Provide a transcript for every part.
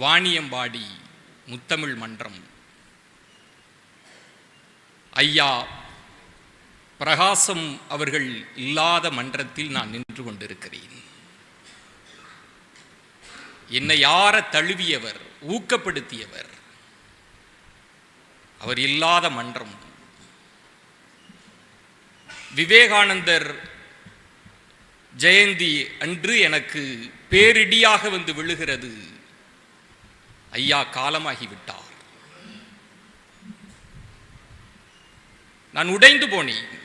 வாணியம்பாடி முத்தமிழ் மன்றம். ஐயா பிரகாசம் அவர்கள் இல்லாத மன்றத்தில் நான் நின்று கொண்டிருக்கிறேன். என்னை யார தழுவியவர் ஊக்கப்படுத்தியவர்? அவர் இல்லாத மன்றம். விவேகானந்தர் ஜெயந்தி அன்று எனக்கு பேரிடியாக வந்து விழுகிறது. ஐயா காலமாகிவிட்டார். நான் உடைந்து போனேன்.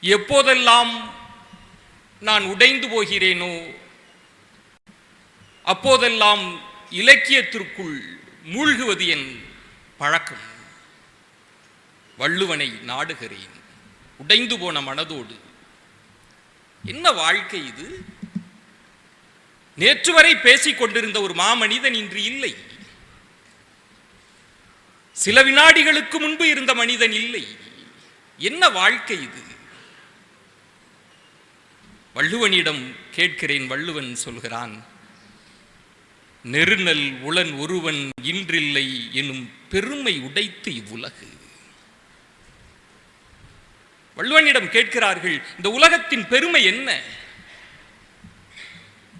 எப்போதெல்லாம் நான் உடைந்து போகிறேனோ அப்போதெல்லாம் இலக்கியத்திற்குள் மூழ்குவது என் பழக்கம். வள்ளுவனை நாடுகிறேன். உடைந்து போன மனதோடு. என்ன வாழ்க்கை இது? நேற்று வரை பேசிக் கொண்டிருந்த ஒரு மாமனிதன் இன்று இல்லை. சில வினாடிகளுக்கு முன்பு இருந்த மனிதன் இல்லை. என்ன வாழ்க்கை இது? வள்ளுவனிடம் கேட்கிறேன் வள்ளுவன் சொல்கிறான் நெருநல் உளன் ஒருவன் இன்றில்லை எனும் பெருமை உடைத்து இவ்வுலகு. வள்ளுவனிடம் கேட்கிறார்கள் இந்த உலகத்தின் பெருமை என்ன?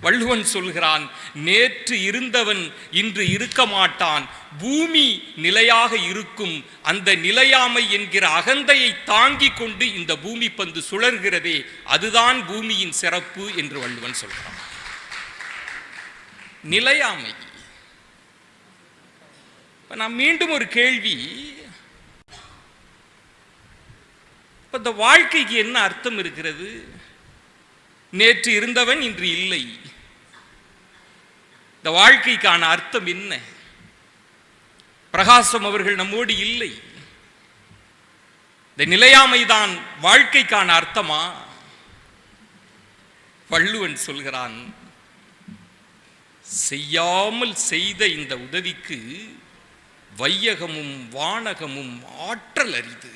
வள்ளுவன் சொல்கிறான் நேற்று இருந்தவன் இன்று இருக்க மாட்டான். பூமி நிலையாக இருக்கும். அந்த நிலையாமை என்கிற அகந்தையை தாங்கி கொண்டு இந்த பூமி பந்து சுழர்கிறதே அதுதான் பூமியின் சிறப்பு என்று வள்ளுவன் சொல்கிறான். நிலையாமை. இப்போ நான் மீண்டும் ஒரு கேள்வி. இப்போ இந்த வாழ்க்கைக்கு என்ன அர்த்தம் இருக்கிறது? நேற்று இருந்தவன் இன்று இல்லை. இந்த வாழ்க்கைக்கான அர்த்தம் என்ன? பிரகாசம் அவர்கள் நம்மோடு இல்லை. இந்த நிலையாமைதான் வாழ்க்கைக்கான அர்த்தமா? வள்ளுவன் சொல்கிறான் செய்யாமல் செய்த இந்த உதவிக்கு வையகமும் வானகமும் ஆற்றல் அரிது.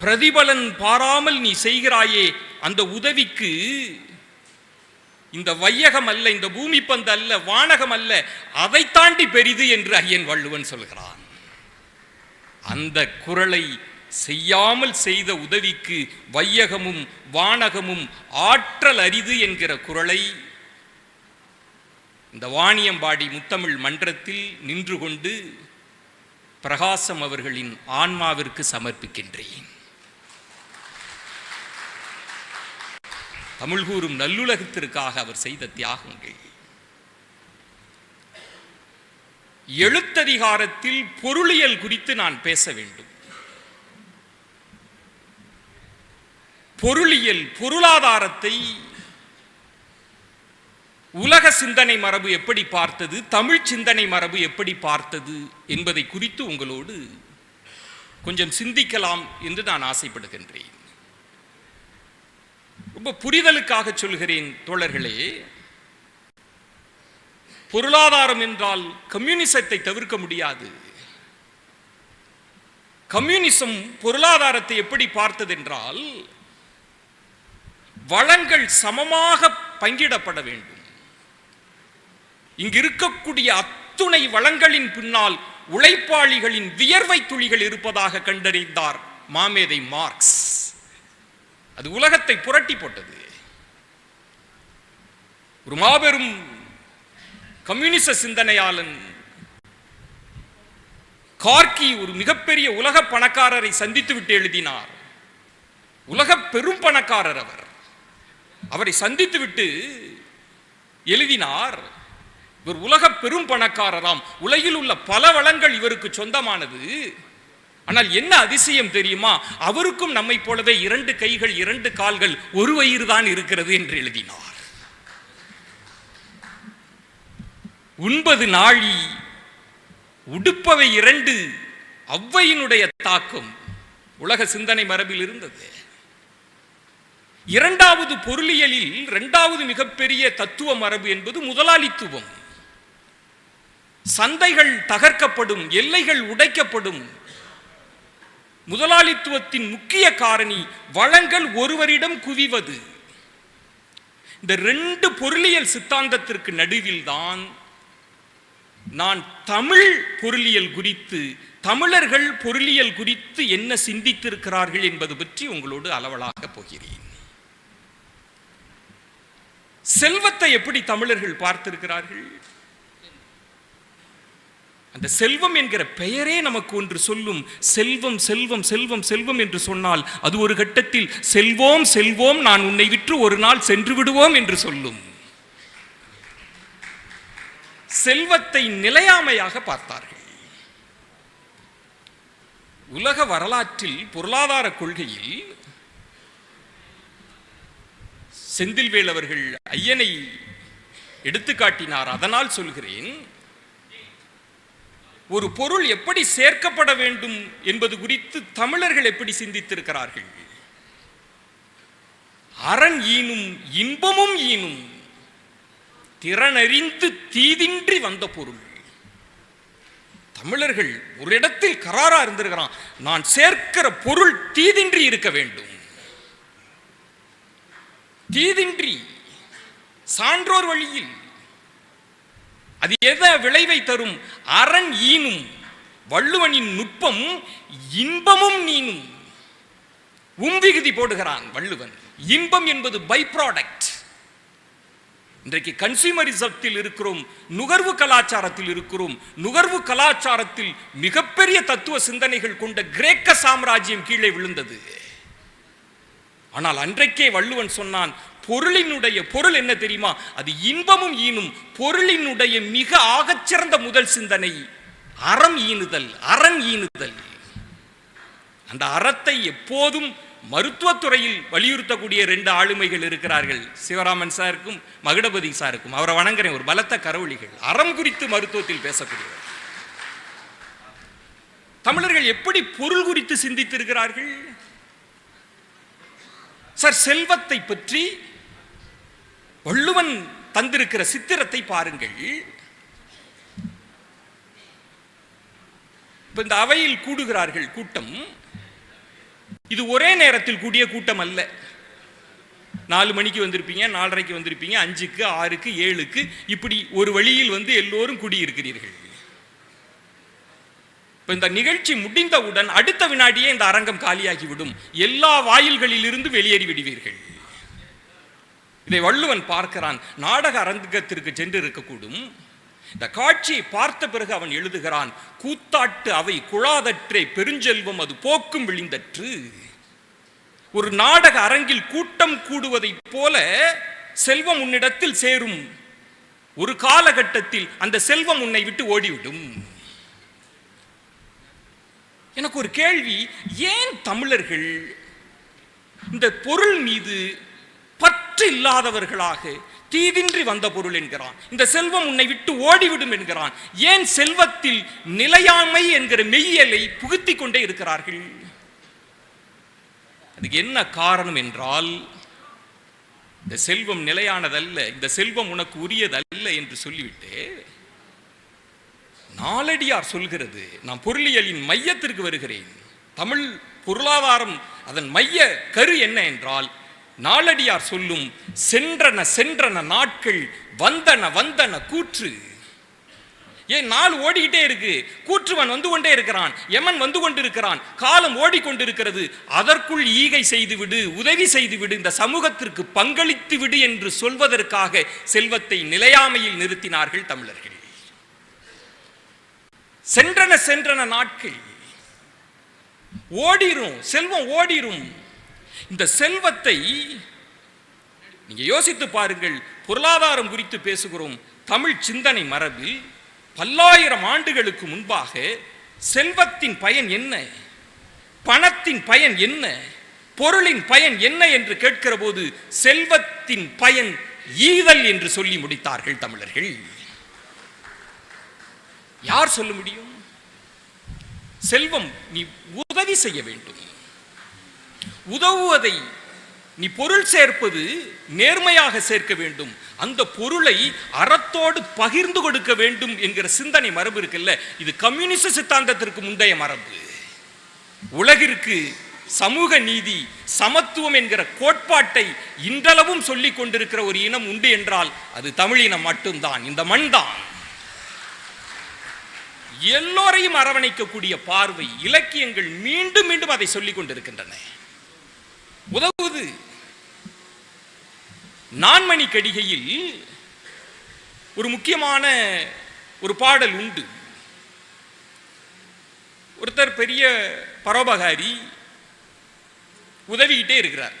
பிரதிபலன் பாராமல் நீ செய்கிறாயே அந்த உதவிக்கு இந்த வையகம் அல்ல இந்த பூமி பந்து அல்ல வானகம் அல்ல அதை தாண்டி பெரிது என்று ஐயன் வள்ளுவன் சொல்கிறான். அந்த குரலை செய்யாமல் செய்த உதவிக்கு வையகமும் வானகமும் ஆற்றல் அரிது என்கிற குரலை இந்த வாணியம்பாடி முத்தமிழ் மன்றத்தில் நின்று கொண்டு பிரகாசம் அவர்களின் ஆன்மாவிற்கு சமர்ப்பிக்கின்றேன். தமிழ் கூறும் நல்லுலகத்திற்காக அவர் செய்த தியாகங்கள். எழுத்ததிகாரத்தில் பொருளியல் குறித்து நான் பேச வேண்டும். பொருளியல் பொருளாதாரத்தை உலக சிந்தனை மரபு எப்படி பார்த்தது தமிழ் சிந்தனை மரபு எப்படி பார்த்தது என்பதை குறித்து உங்களோடு கொஞ்சம் சிந்திக்கலாம் என்று நான் ஆசைப்படுகின்றேன். ரொம்ப புரிதலுக்காக சொல்கிறேன் தோழர்களே. பொருளாதாரம் என்றால் கம்யூனிசத்தை தவிர்க்க முடியாது. கம்யூனிசம் பொருளாதாரத்தை எப்படி பார்த்தது என்றால் வளங்கள் சமமாக பங்கிடப்பட வேண்டும். இங்கு இருக்கக்கூடிய அத்துணை வளங்களின் பின்னால் உழைப்பாளிகளின் வியர்வை துளிகள் இருப்பதாக கண்டறிந்தார் மாமேதை மார்க்ஸ். அது உலகத்தை புரட்டி போட்டது. ஒரு மாபெரும் கம்யூனிச சிந்தனையாளன் கார்கி ஒரு மிகப்பெரிய உலக பணக்காரரை சந்தித்து விட்டு எழுதினார். உலக பெரும் பணக்காரர் அவர். அவரை சந்தித்து விட்டு எழுதினார். இவர் உலக பெரும் பணக்காரராம். உலகில் உள்ள பல வளங்கள் இவருக்கு சொந்தமானது. ஆனால் என்ன அதிசயம் தெரியுமா? அவருக்கும் நம்மை போலவே இரண்டு கைகள் இரண்டு கால்கள் ஒரு வயிறு தான் இருக்கிறது என்று எழுதினார். உண்பது நாழி உடுப்பவை இரண்டு அவ்வையினுடைய தாக்கம். உலக சிந்தனை மரபில் இருந்தது. இரண்டாவது பொருளியலில் இரண்டாவது மிகப்பெரிய தத்துவ மரபு என்பது முதலாளித்துவம். சந்தைகள் தகர்க்கப்படும் எல்லைகள் உடைக்கப்படும் முதலாளித்துவத்தின் முக்கிய காரணி வளங்கள் ஒருவரிடம் குவிவது. இந்த ரெண்டு பொருளியல் சித்தாந்தத்திற்கு நடுவில் தான் நான் தமிழ் பொருளியல் குறித்து தமிழர்கள் பொருளியல் குறித்து என்ன சிந்தித்திருக்கிறார்கள் என்பது பற்றி உங்களோடு அளவலாக போகிறேன். செல்வத்தை எப்படி தமிழர்கள் பார்த்திருக்கிறார்கள்? அந்த செல்வம் என்கிற பெயரே நமக்கு ஒன்று சொல்லும். செல்வம் செல்வம் செல்வம் செல்வம் என்று சொன்னால் அது ஒரு கட்டத்தில் செல்வோம் செல்வோம் நான் உன்னை விற்று ஒரு நாள் சென்று விடுவோம் என்று சொல்லும். செல்வத்தை நிலையாமையாக பார்த்தார்கள். உலக வரலாற்றில் பொருளாதார கொள்கையில் செந்தில்வேல் அவர்கள் ஐயனை எடுத்துக்காட்டினார். அதனால் சொல்கிறேன் ஒரு பொருள் எப்படி சேர்க்கப்பட வேண்டும் என்பது குறித்து தமிழர்கள் எப்படி சிந்தித்திருக்கிறார்கள்? அரண் ஈனும் இன்பமும் ஈனும் திறனறிந்து தீதின்றி வந்த பொருள். தமிழர்கள் ஒரு இடத்தில் கராரா இருந்திருக்கிறான். நான் சேர்க்கிற பொருள் தீதின்றி இருக்க வேண்டும். தீதின்றி சான்றோர் வழியில் அது எத விளைவை தரும்? அரண் ஈனும் வள்ளுவனின் நுட்பம் இன்பமும் நீனும். உம்விகுதி போடுகிறான் வள்ளுவன். இன்பம் என்பது பை ப்ராடக்ட் இன்றைக்கு கன்சியூமரிசத்தில் இருக்கிறோம் நுகர்வு கலாச்சாரத்தில் இருக்கிறோம். நுகர்வு கலாச்சாரத்தில் மிகப்பெரிய தத்துவ சிந்தனைகள் கொண்ட கிரேக்க சாம்ராஜ்யம் கீழே விழுந்தது. ஆனால் அன்றைக்கே வள்ளுவன் சொன்னான் பொருளினுடைய பொருள் என்ன தெரியுமா? அது இன்பமும் ஈனும். பொருளினுடைய மிக ஆகச்சிறந்த முதல் சிந்தனை அறம் ஈனுதல் அறம் ஈனுதல். அந்த அறத்தை எப்போதும் மருத்துவத்துறையில் வலியுறுத்தக்கூடிய ரெண்டு ஆளுமைகள் இருக்கிறார்கள். சிவராமன் சாருக்கும் மகுடபதி சாருக்கும். அவரை வணங்குறேன் ஒரு பலத்த கரவொலிகள். அறம் குறித்து மருத்துவத்தில் பேசக்கூடியவர். தமிழர்கள் எப்படி பொருள் குறித்து சிந்தித்திருக்கிறார்கள்? சார் செல்வத்தை பற்றி வள்ளுவன் தந்திருக்கிற சித்திரத்தை பாருங்கள். இப்ப இந்த அவையில் கூடுகிறார்கள் கூட்டம். இது ஒரே நேரத்தில் கூடிய கூட்டம் அல்ல. நாலு மணிக்கு வந்திருப்பீங்க நாலரைக்கு வந்திருப்பீங்க அஞ்சுக்கு ஆறுக்கு ஏழுக்கு இப்படி ஒரு வழியில் வந்து எல்லோரும் குடியிருக்கிறீர்கள். இப்ப இந்த நிகழ்ச்சி முடிந்தவுடன் அடுத்த வினாடியே இந்த அரங்கம் காலியாகிவிடும். எல்லா வாயில்களிலிருந்து வெளியேறி விடுவீர்கள். இதை வள்ளுவன் பார்க்கிறான். நாடக அரங்கத்திற்கு சென்று இருக்கக்கூடும் இந்த காட்சியை பார்த்த பிறகு அவன் எழுதுகிறான் கூத்தாட்டு அவை குழாதற்றே பெருஞ்செல்வம் அது போக்கும் விழிந்தற்று. ஒரு நாடக அரங்கில் கூட்டம் கூடுவதைப் போல செல்வம் உன்னிடத்தில் சேரும். ஒரு காலகட்டத்தில் அந்த செல்வம் உன்னை விட்டு ஓடிவிடும். எனக்கு ஒரு கேள்வி ஏன் தமிழர்கள் இந்த பொருள் மீது பற்று இல்லாதவர்களாக தீதின்றி வந்த பொருள் என்கிறான். இந்த செல்வம் உன்னை விட்டு ஓடிவிடும் என்கிறான். ஏன் செல்வத்தில் நிலையாமை என்கிற மெய்யலை புகுத்தி கொண்டே இருக்கிறார்கள்? அதுக்கு என்ன காரணம் என்றால் இந்த செல்வம் நிலையானதல்ல இந்த செல்வம் உனக்கு உரியதல்ல என்று சொல்லிவிட்டு நாளடியார் சொல்கிறது நான் பொருளியலின் மையத்திற்கு வருகிறேன். தமிழ் பொருளாதாரம் அதன் மைய கரு என்ன என்றால் நாளடியார் சொல்லும் சென்றன சென்றன நாட்கள் வந்தன வந்தன கூற்று. ஏன் நாள் ஓடிக்கிட்டே இருக்கு? கூற்றுவன் வந்து கொண்டே இருக்கிறான் எமன் வந்து கொண்டிருக்கிறான் காலம் ஓடிக்கொண்டிருக்கிறது. அதற்குள் ஈகை செய்து விடு உதவி செய்து விடு இந்த சமூகத்திற்கு பங்களித்து விடு என்று சொல்வதற்காக செல்வத்தை நிலையாமையில் நிறுத்தினார்கள் தமிழர்கள். சென்றன சென்றன நாட்கள். ஓடிரும் செல்வம் ஓடிரும். இந்த செல்வத்தை நீங்க யோசித்து பாருங்கள். பொருளாதாரம் குறித்து பேசுகிறோம். தமிழ் சிந்தனை மரபில் பல்லாயிரம் ஆண்டுகளுக்கு முன்பாக செல்வத்தின் பயன் என்ன? பணத்தின் பயன் என்ன? பொருளின் பயன் என்ன என்று கேட்கிற போது செல்வத்தின் பயன் ஈதல் என்று சொல்லி முடித்தார்கள் தமிழர்கள். யார் சொல்ல முடியும்? செல்வம் நீ உதவி செய்ய வேண்டும். உதவுவதை நீ பொருள் சேர்ப்பது நேர்மையாக சேர்க்க வேண்டும். அந்த பொருளை அறத்தோடு பகிர்ந்து கொடுக்க வேண்டும் என்கிற சிந்தனை மரபு இருக்குல்ல? இது கம்யூனிச சித்தாந்தத்திற்கு முந்தைய மரபு. உலகிற்கு சமூக நீதி சமத்துவம் என்கிற கோட்பாட்டை இன்றளவும் சொல்லிக் கொண்டிருக்கிற ஒரு இனம் உண்டு என்றால் அது தமிழினம் மட்டும்தான். இந்த மண் தான். எல்லோரையும் அரவணைக்கக்கூடிய பார்வை இலக்கியங்கள் மீண்டும் மீண்டும் அதை சொல்லிக் கொண்டிருக்கின்றன. உதவுது. நான்மணி கடிகையில் ஒரு முக்கியமான ஒரு பாடல் உண்டு. ஒருத்தர் பெரிய பரோபகாரி உதவிக்கிட்டே இருக்கிறார்.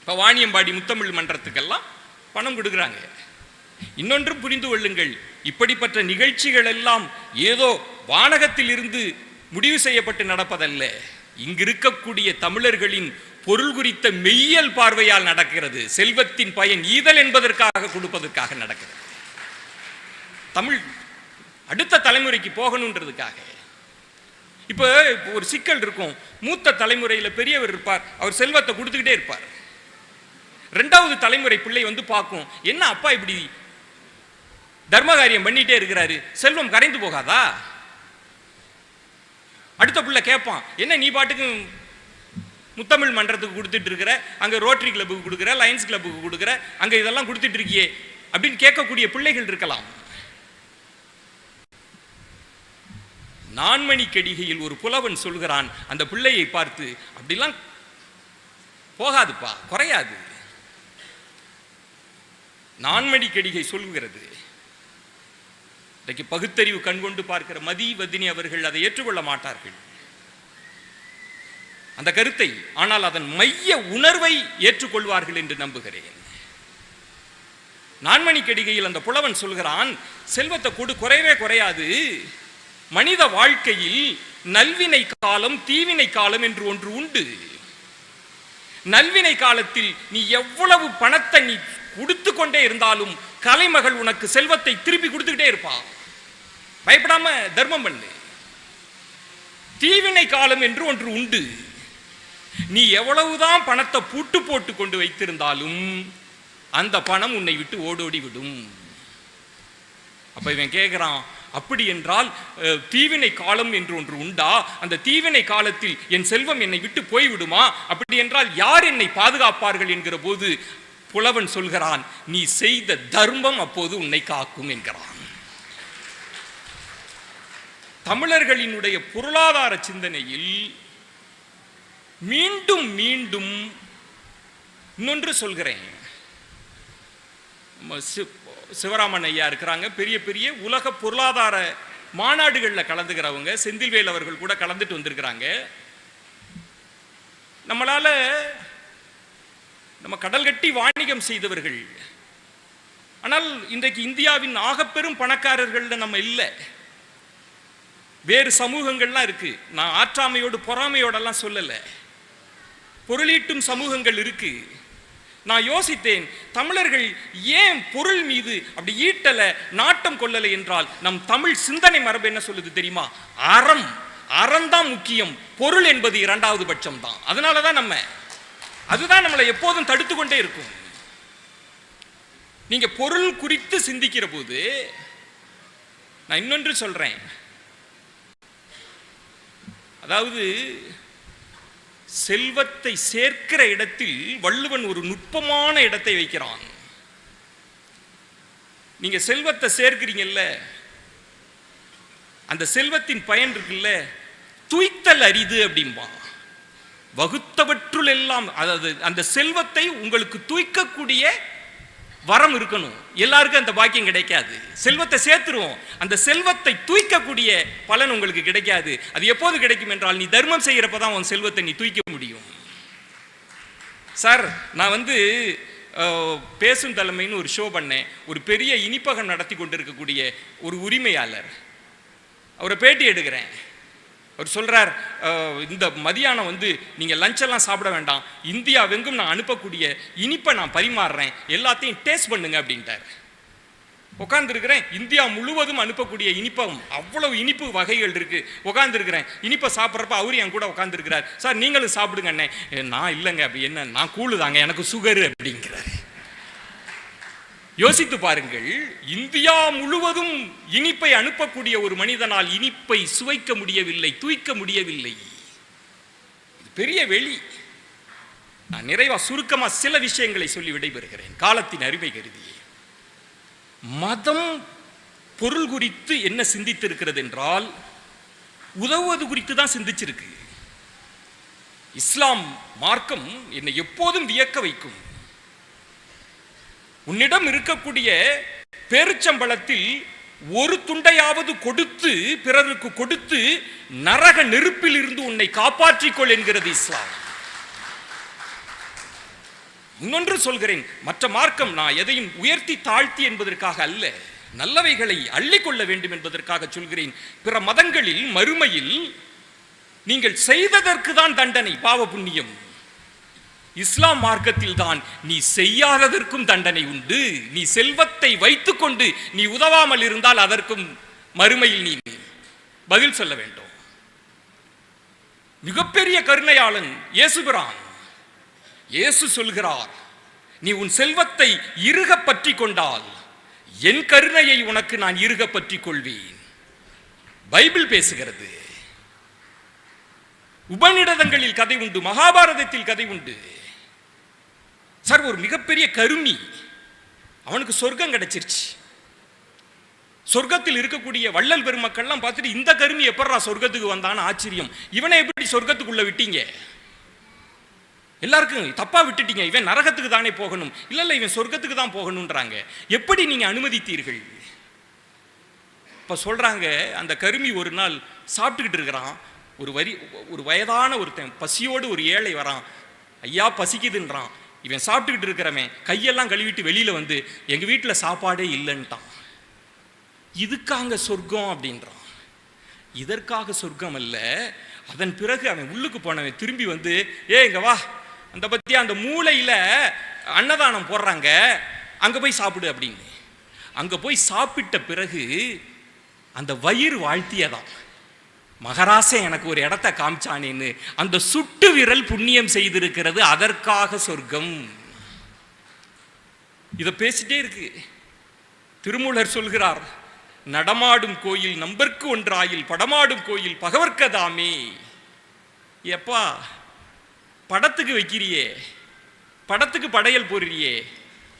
இப்போ வாணியம்பாடி முத்தமிழ் மன்றத்துக்கெல்லாம் பணம் கொடுக்குறாங்க. இன்னொன்றும் புரிந்து கொள்ளுங்கள். இப்படிப்பட்ட நிகழ்ச்சிகள் எல்லாம் ஏதோ வானகத்தில் இருந்து முடிவு செய்யப்பட்டு நடப்பதல்ல. இங்கு இருக்கக்கூடிய தமிழர்களின் பொருள் குறித்த மெய்யல் பார்வையால் நடக்கிறது. செல்வத்தின் பயன் ஈதல் என்பதற்காக கொடுப்பதற்காக நடக்கிறது. தமிழ் அடுத்த தலைமுறைக்கு போகணுன்றதுக்காக. இப்போ இப்போ ஒரு சிக்கல் இருக்கும். மூத்த தலைமுறையில் பெரியவர் இருப்பார். அவர் செல்வத்தை கொடுத்துக்கிட்டே இருப்பார். ரெண்டாவது தலைமுறை பிள்ளை வந்து பார்க்கும். என்ன அப்பா இப்படி தர்மகாரியம் பண்ணிட்டே இருக்கிறாரு? செல்வம் கரைந்து போகாதா? அடுத்த பிள்ளை கேட்பான். என்ன நீ பாட்டுக்கு முத்தமிழ் மன்றத்துக்கு கொடுத்துட்டு இருக்கிற அங்க ரோட்டரி கிளப்புக்கு கொடுக்குற லயன்ஸ் கிளப்புக்கு கொடுக்குற அங்க இதெல்லாம் கொடுத்துட்டு இருக்கியே அப்படின்னு கேட்கக்கூடிய பிள்ளைகள் இருக்கலாம். நான்மணி கடிகையில் ஒரு புலவன் சொல்கிறான் அந்த பிள்ளையை பார்த்து அப்படிலாம் போகாதுப்பா குறையாது. நான்மணி கடிகை சொல்லுகிறது இன்றைக்கு பகுத்தறிவு கண்கொண்டு பார்க்கிற மதி வதினி அவர்கள் அதை ஏற்றுக்கொள்ள மாட்டார்கள். அந்த கருத்தை ஆனால் அதன் மைய உணர்வை ஏற்றுக்கொள்வார்கள் என்று நம்புகிறேன். நான்மணி கடிகையில் அந்த புலவன் சொல்கிறான் செல்வத்தை கொடு குறையவே குறையாது. மனித வாழ்க்கையில் நல்வினை காலம் தீவினை காலம் என்று ஒன்று உண்டு. நல்வினை காலத்தில் நீ எவ்வளவு பணத்தை நீ கொடுத்து கொண்டே இருந்தாலும் கலைமகள் உனக்கு செல்வத்தை திருப்பி கொடுத்துக்கிட்டே இருப்பா. பயப்படாம தர்மம் பண்ணு. தீவினை காலம் என்று ஒன்று உண்டு. நீ எவ்வளவுதான் பணத்தை பூட்டு போட்டு கொண்டு வைத்திருந்தாலும் அந்த பணம் உன்னை விட்டு ஓடோடி விடும். அப்ப இவன் கேட்கிறான் அப்படி என்றால் தீவினை காலம் என்று ஒன்று உண்டா? அந்த தீவினை காலத்தில் என் செல்வம் என்னை விட்டு போய்விடுமா? அப்படி என்றால் யார் என்னை பாதுகாப்பார்கள்? என்கிற போது புலவன் சொல்கிறான் நீ செய்த தர்மம் அப்போது உன்னை காக்கும் என்கிறான். தமிழர்களினுடைய பொருளாதார சிந்தனையில் மீண்டும் மீண்டும் இன்னொன்று சொல்கிறேன். சிவராமன் ஐயா இருக்கிறாங்க. பெரிய பெரிய உலக பொருளாதார மாநாடுகளில் கலந்துக்கிறவங்க செந்தில்வேல் அவர்கள் கூட கலந்துட்டு வந்திருக்கிறாங்க. நம்மளால நம்ம கடல் கட்டி வாணிகம் செய்தவர்கள். ஆனால் இன்றைக்கு இந்தியாவின் ஆகப்பெரும் பணக்காரர்கள்ல நம்ம இல்லை. வேறு சமூகங்கள்லாம் இருக்கு. நான் ஆற்றாமையோடு பொறாமையோடெல்லாம் சொல்லலை. பொருளீட்டும் சமூகங்கள் இருக்கு. நான் யோசித்தேன் தமிழர்கள் ஏன் பொருள் மீது அப்படி ஈட்டலை நாட்டம் கொள்ளலை என்றால் நம் தமிழ் சிந்தனை மரபு என்ன சொல்லுது தெரியுமா? அறம். அறம் தான் முக்கியம். பொருள் என்பது இரண்டாவது பட்சம் தான் அதனால தான் நம்ம அதுதான் நம்மளை எப்போதும் தடுத்து கொண்டே இருக்கும். நீங்க பொருள் குறித்து சிந்திக்கிற போது நான் இன்னொன்று சொல்றேன். அதாவது செல்வத்தை சேர்க்கிற இடத்தில் வள்ளுவன் ஒரு நுட்பமான இடத்தை வைக்கிறான். நீங்க செல்வத்தை சேர்க்கிறீங்கல்ல அந்த செல்வத்தின் பயன் இருக்குல்ல துய்த்தல் அரிது அப்படிம்பான். வகுத்தவற்றுள் எல்லாம் அதாவது அந்த செல்வத்தை உங்களுக்கு தூய்க்கக்கூடிய வரம் இருக்கணும். எல்லாருக்கும் அந்த பாக்கியம் கிடைக்காது. செல்வத்தை சேர்த்துருவோம். அந்த செல்வத்தை தூய்க்கக்கூடிய பலன் உங்களுக்கு கிடைக்காது. அது எப்போது கிடைக்கும் என்றால் நீ தர்மம் செய்கிறப்ப தான் உன் செல்வத்தை நீ தூய்க்க முடியும். சார் நான் வந்து பேசும் தலைமைன்னு ஒரு ஷோ பண்ணேன். ஒரு பெரிய இனிப்பகம் நடத்தி கொண்டிருக்கக்கூடிய ஒரு உரிமையாளர். அவரை பேட்டி எடுக்கிறேன். அவர் சொல்கிறார் இந்த மதியானம் வந்து நீங்கள் லஞ்செல்லாம் சாப்பிட வேண்டாம். இந்தியாவெங்கும் நான் அனுப்பக்கூடிய இனிப்பை நான் பரிமாறுறேன். எல்லாத்தையும் டேஸ்ட் பண்ணுங்க அப்படின்ட்டார். உட்காந்துருக்கிறேன் இந்தியா முழுவதும் அனுப்பக்கூடிய இனிப்பம் அவ்வளவு இனிப்பு வகைகள் இருக்கு. உட்காந்துருக்கிறேன் இனிப்பை சாப்பிட்றப்ப அவரு என் கூட உட்காந்துருக்கிறார் சார் நீங்களும் சாப்பிடுங்க அண்ணே. நான் இல்லைங்க. அப்படி என்ன? நான் கூழு தாங்க. எனக்கு சுகர் அப்படிங்கிறார். யோசித்து பாருங்கள் இந்தியா முழுவதும் இனிப்பை அனுப்பக்கூடிய ஒரு மனிதனால் இனிப்பை சுவைக்க முடியவில்லை தூய்க்க முடியவில்லை. இது பெரிய வெளி. நான் நிறைவா சுருக்கமா சில விஷயங்களை சொல்லி விடைபெறுகிறேன். காலத்தின் அருமை கருதியே. மதம் பொருள் குறித்து என்ன சிந்தித்திருக்கிறது என்றால் உதவுவது குறித்து தான் சிந்திச்சிருக்கு. இஸ்லாம் மார்க்கம் என்னை எப்போதும் வியக்க வைக்கும். உன்னிடம் இருக்கக்கூடிய பேருச்சம்பளத்தில் ஒரு துண்டையாவது கொடுத்து பிறருக்கு கொடுத்து நரக நெருப்பில் இருந்து உன்னை காப்பாற்றிக்கொள் என்கிறது இஸ்லாம். இன்னொன்று சொல்கிறேன் மற்ற மார்க்கம் நான் எதையும் உயர்த்தி தாழ்த்தி என்பதற்காக அல்ல நல்லவைகளை அள்ளிக்கொள்ள வேண்டும் என்பதற்காக சொல்கிறேன். பிற மதங்களில் மறுமையில் நீங்கள் செய்ததற்கு தான் தண்டனை பாவ புண்ணியம். இஸ்லாம் மார்க்கத்தில் தான் நீ செய்யாததற்கும் தண்டனை உண்டு. நீ செல்வத்தை வைத்துக்கொண்டு நீ உதவாமல் இருந்தால் அதற்கும் மறுமையில் நீ பதில் சொல்ல வேண்டும். மிகப்பெரிய கருணையாளன் இயேசுகிறான் இயேசு சொல்கிறார் நீ உன் செல்வத்தை இருக பற்றி கொண்டால் என் கருணையை உனக்கு நான் இருக பற்றி கொள்வேன். பைபிள் பேசுகிறது. உபநிடதங்களில் கதை உண்டு மகாபாரதத்தில் கதை உண்டு. சார் ஒரு மிகப்பெரிய கருமி. அவனுக்கு சொர்க்கம் கிடைச்சிருச்சு. சொர்க்கத்தில் இருக்கக்கூடிய வள்ளல் பெருமக்கள்லாம் பார்த்துட்டு இந்த கருமி எப்படா சொர்க்கத்துக்கு வந்தான்னு ஆச்சரியம். இவனை எப்படி சொர்க்கத்துக்குள்ள விட்டீங்க? எல்லாருக்கும் தப்பா விட்டுட்டீங்க. இவன் நரகத்துக்கு தானே போகணும். இல்ல இல்ல இவன் சொர்க்கத்துக்கு தான் போகணும்ன்றாங்க. எப்படி நீங்க அனுமதித்தீர்கள்? இப்ப சொல்றாங்க அந்த கருமி ஒரு நாள் சாப்பிட்டுக்கிட்டு இருக்கிறான். ஒரு வரி ஒரு வயதான ஒருத்தன் பசியோடு ஒரு ஏழை வரான். ஐயா பசிக்குதுன்றான். இவன் சாப்பிட்டுக்கிட்டு இருக்கிறவன் கையெல்லாம் கழுவிட்டு வெளியில் வந்து எங்கள் வீட்டில் சாப்பாடே இல்லைன்ட்டான். இதுக்காங்க சொர்க்கம் அப்படின்றான். இதற்காக சொர்க்கம் அல்ல அதன் பிறகு அவன் உள்ளுக்கு போனவன் திரும்பி வந்து ஏ இங்க வா. அந்த பற்றி அந்த மூளையில் அன்னதானம் போடுறாங்க. அங்கே போய் சாப்பிடு அப்படின்னு. அங்கே போய் சாப்பிட்ட பிறகு அந்த வயிறு வாழ்த்தியதான் மகராசே எனக்கு ஒரு இடத்த காமிச்சானேன்னு. அந்த சுட்டு விரல் புண்ணியம் செய்திருக்கிறது அதற்காக சொர்க்கம். இதை பேசிட்டே இருக்கு. திருமூலர் சொல்கிறார் நடமாடும் கோயில் நம்பர்க்கு ஒன்றாயில் படமாடும் கோயில் பகவர்க்கதாமே. எப்பா படத்துக்கு வைக்கிறியே படத்துக்கு படையல் போடுறியே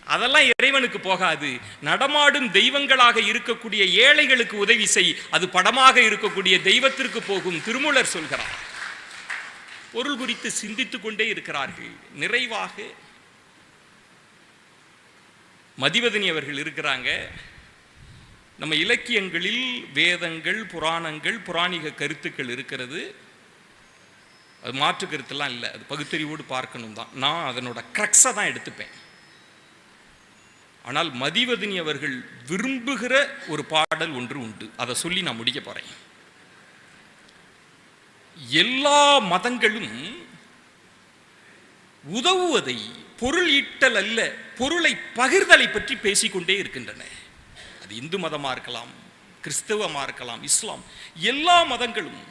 அதெல்லாம் இறைவனுக்கு போகாது. நடமாடும் தெய்வங்களாக இருக்கக்கூடிய ஏழைகளுக்கு உதவி செய். அது படமாக இருக்கக்கூடிய தெய்வத்திற்கு போகும் திருமூலர் சொல்கிறார். பொருள் குறித்து சிந்தித்துக் கொண்டே இருக்கிறார்கள். நிறைவாக மதிவதனி அவர்கள் இருக்கிறாங்க. நம்ம இலக்கியங்களில் வேதங்கள் புராணங்கள் புராணிக கருத்துக்கள் இருக்கிறது. அது மாற்று கருத்தெல்லாம் இல்லை. அது பகுத்தறிவோடு பார்க்கணும் தான் நான் அதனோட க்ரக்ஸை தான் எடுத்துப்பேன். ஆனால் மதிவதனி அவர்கள் விரும்புகிற ஒரு பாடல் ஒன்று உண்டு. அதை சொல்லி நான் முடிக்க போகிறேன் எல்லா மதங்களும் உதவுவதை பொருள் ஈட்டல் அல்ல பொருளை பகிர்தலை பற்றி பேசிக்கொண்டே இருக்கின்றன. அது இந்து மதமாக இருக்கலாம் கிறிஸ்தவமாக இருக்கலாம் இஸ்லாம் எல்லா மதங்களும்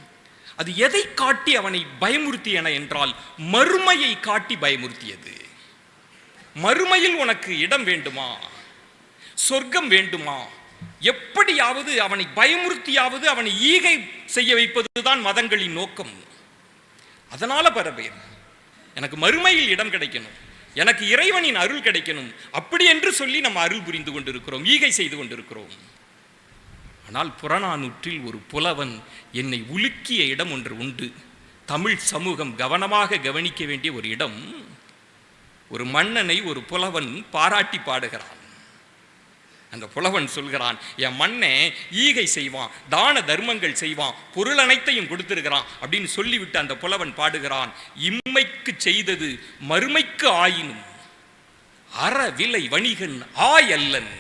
அது எதை காட்டி அவனை பயமுறுத்தியன என்றால் மறுமையை காட்டி பயமுறுத்தியது. மறுமையில் உனக்கு இடம் வேண்டுமா? சொர்க்கம் வேண்டுமா? எப்படியாவது அவனை பயமுறுத்தியாவது அவனை ஈகை செய்ய வைப்பதுதான் மதங்களின் நோக்கம். அதனால பல பேர் எனக்கு மறுமையில் இடம் கிடைக்கணும். எனக்கு இறைவனின் அருள் கிடைக்கணும். அப்படி என்று சொல்லி நம்ம அருள் புரிந்து கொண்டிருக்கிறோம். ஈகை செய்து கொண்டிருக்கிறோம். ஆனால் புறநானூற்றில் ஒரு புலவன் என்னை உலுக்கிய இடம் ஒன்று உண்டு. தமிழ் சமூகம் கவனமாக கவனிக்க வேண்டிய ஒரு இடம். ஒரு மன்னனை ஒரு புலவன் பாராட்டி பாடுகிறான். அந்த புலவன் சொல்கிறான் என் மண்ணை ஈகை செய்வான் தான தர்மங்கள் செய்வான் பொருள் அனைத்தையும் கொடுத்திருக்கிறான் அப்படின்னு சொல்லிவிட்டு அந்த புலவன் பாடுகிறான் இம்மைக்கு செய்தது மறுமைக்கு ஆயினும் அற விலை வணிகன் ஆயல்லன்.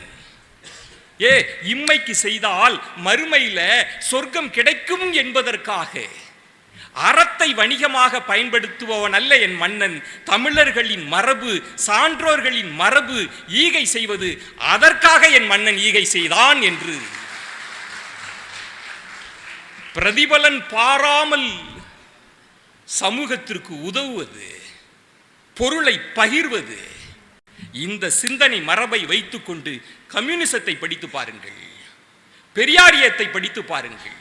ஏ இம்மைக்கு செய்தால் மறுமையில சொர்க்கம் கிடைக்கும் என்பதற்காக. அறத்தை வணிகமாக பயன்படுத்துபவன் அல்ல என் மன்னன். தமிழர்களின் மரபு சான்றோர்களின் மரபு ஈகை செய்வது அதற்காக என் மன்னன் ஈகை செய்தான் என்று. பிரதிபலன் பாராமல் சமூகத்திற்கு உதவுவது பொருளை பகிர்வது இந்த சிந்தனை மரபை வைத்துக்கொண்டு கம்யூனிசத்தை படித்து பாருங்கள். பெரியாரியத்தை படித்து பாருங்கள்.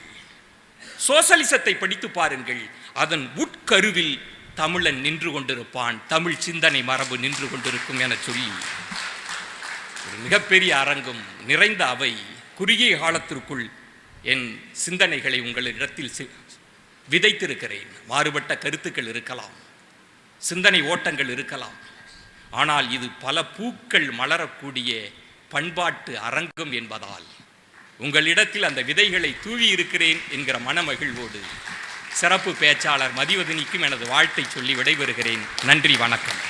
சோசலிசத்தை படித்து பாருங்கள். அதன் உட்கருவில் தமிழன் நின்று கொண்டிருப்பான். தமிழ் சிந்தனை மரபு நின்று கொண்டிருக்கும் என சொல்லி. ஒரு மிகப்பெரிய அரங்கம் நிறைந்த அவை. குறுகிய காலத்திற்குள் என் சிந்தனைகளை உங்களிடத்தில் விதைத்திருக்கிறேன். மாறுபட்ட கருத்துக்கள் இருக்கலாம். சிந்தனை ஓட்டங்கள் இருக்கலாம். ஆனால் இது பல பூக்கள் மலரக்கூடிய பண்பாட்டு அரங்கம் என்பதால். உங்களிடத்தில் அந்த விதைகளை தூவி இருக்கிறேன் என்கிற மனமகிழ்வோடு சிறப்பு பேச்சாளர் மதிவதனிக்கும் எனது வாழ்த்தை சொல்லி விடைபெறுகிறேன். நன்றி வணக்கம்.